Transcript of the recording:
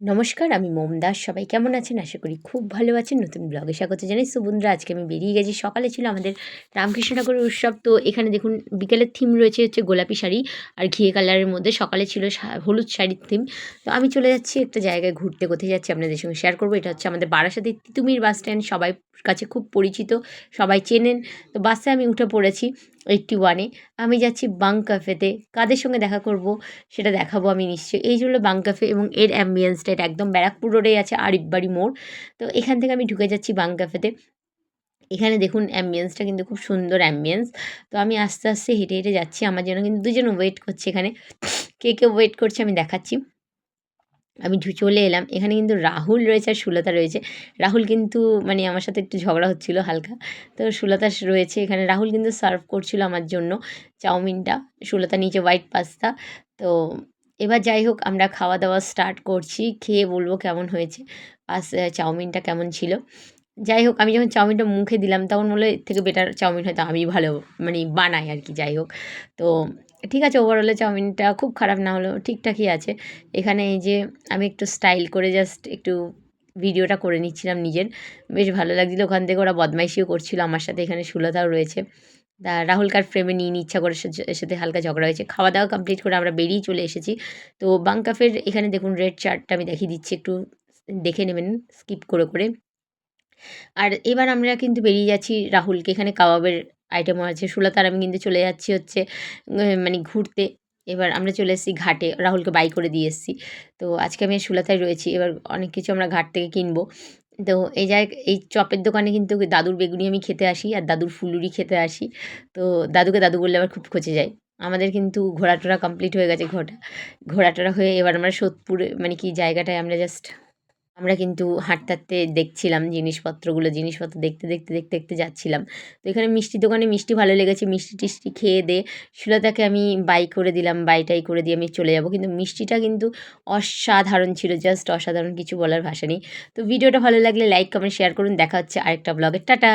নমস্কার, আমি মোম দাস। সবাই কেমন আছেন? আশা করি খুব ভালো আছেন। নতুন ব্লগে স্বাগত জানাই। সুবন্ধুরা আজকে আমি বেরিয়ে গেছি। সকালে ছিল আমাদের রামকৃষ্ণনগরের উৎসব। তো এখানে দেখুন, বিকেলের থিম রয়েছে হচ্ছে গোলাপি শাড়ি আর ঘিয়ে কালারের মধ্যে। সকালে ছিল হলুদ শাড়ির থিম তো আমি চলে যাচ্ছি একটা জায়গায় ঘুরতে। কোথায় যাচ্ছি আপনাদের সঙ্গে শেয়ার করব। এটা হচ্ছে আমাদের বারাসাতের তিতুমির বাস স্ট্যান্ড সবাই কাছে খুব পরিচিত, সবাই চেনেন। তো বাসে আমি উঠে পড়েছি এইটটি ওয়ানে আমি যাচ্ছি বাং ক্যাফেতে কাদের সঙ্গে দেখা করব সেটা দেখাবো আমি নিশ্চয়ই। এই হলো বাং ক্যাফে এবং এর অ্যাম্বিয়েন্সটা এটা একদম ব্যারাকপুর রোডেই আছে, আরিফবাড়ি মোড়। তো এখান থেকে আমি ঢুকে যাচ্ছি বাং ক্যাফেতে এখানে দেখুন অ্যাম্বিয়েন্সটা কিন্তু খুব সুন্দর অ্যাম্বিয়েন্স তো আমি আস্তে আস্তে হেঁটে হেঁটে যাচ্ছি। আমার জন্য কিন্তু দুজন ওয়েট করছে এখানে। কে কে ওয়েট করছে আমি দেখাচ্ছি। আমি চলে এলাম। এখানে কিন্তু রাহুল রয়েছে আর সুলতা রয়েছে। রাহুল কিন্তু মানে আমার সাথে একটু ঝগড়া হচ্ছিল হালকা। তো সুলতা রয়েছে এখানে। রাহুল কিন্তু সার্ভ করছিল আমার জন্য চাউমিনটা। সুলতা নিচে হোয়াইট পাস্তা। তো এবার যাই হোক, আমরা খাওয়া দাওয়া স্টার্ট করছি। খেয়ে বলব কেমন হয়েছে, পাস চাউমিনটা কেমন ছিল। যাই হোক, আমি যখন চাউমিনটা মুখে দিলাম, তখন বলল এর থেকে বেটার চাউমিন হয়তো আমি ভালো মানে বানাই আর কি, যাই হোক। তো ঠিক আছে ওভারঅলে চাউমিনটা খুব খারাপ না হলেও ঠিকঠাকই আছে। এখানে এই যে আমি একটু স্টাইল করে জাস্ট একটু ভিডিওটা করে নিচ্ছিলাম নিজের। বেশ ভালো লাগছিল, ওখান থেকে ওরা বদমাইশিও করছিল, আমার সাথে এখানে সুলতাও রয়েছে। তা রাহুলকার ফ্রেমে নিয়ে ইচ্ছা করে সাথে হালকা ঝগড়া হয়েছে। খাওয়া দাওয়া কমপ্লিট করে আমরা বেরিয়ে চলে এসেছি। তো বাংকাফের এখানে দেখুন রেড চার্টটা আমি দেখিয়ে দিচ্ছি, একটু দেখে নেবেন স্কিপ করে করে। আর এবার আমরা কিন্তু বেরিয়ে যাচ্ছি রাহুলকে। এখানে কাবাবের আইটেমও আছে। সুলতার আমি কিন্তু চলে যাচ্ছি হচ্ছে মানে ঘুরতে। এবার আমরা চলে এসেছি ঘাটে। রাহুলকে বাই করে দিয়ে এসেছি। তো আজকে আমি সুলতায় রয়েছি। এবার অনেক কিছু আমরা ঘাট থেকে কিনবো। তো এই জায়গায় এই চপের দোকানে কিন্তু দাদুর বেগুনি আমি খেতে আসি আর দাদুর ফুলুরি খেতে আসি। তো দাদুকে দাদু বললে আবার খুব খচে যায়। আমাদের কিন্তু ঘোরাটোরা কমপ্লিট হয়ে গেছে ঘোরা ঘোরাটোরা হয়ে এবার আমরা সোদপুরে মানে কি জায়গাটায় আমরা জাস্ট আমরা কিন্তু হাঁটতে হাঁটতে দেখছিলাম জিনিসপত্রগুলো, জিনিসপত্র দেখতে দেখতে দেখতে দেখতে যাচ্ছিলাম। তো এখানে মিষ্টি দোকানে মিষ্টি ভালো লেগেছে, মিষ্টি টিষ্টি খেয়ে দে সুলতাকে আমি বাই করে দিলাম বাইটাই করে দিয়ে আমি চলে যাব। কিন্তু মিষ্টিটা কিন্তু অসাধারণ ছিল, জাস্ট অসাধারণ, কিছু বলার ভাষা নেই। তো ভিডিওটা ভালো লাগলে লাইক, কমেন্ট, শেয়ার করুন। দেখা হচ্ছে আরেকটা ব্লগের টাটা!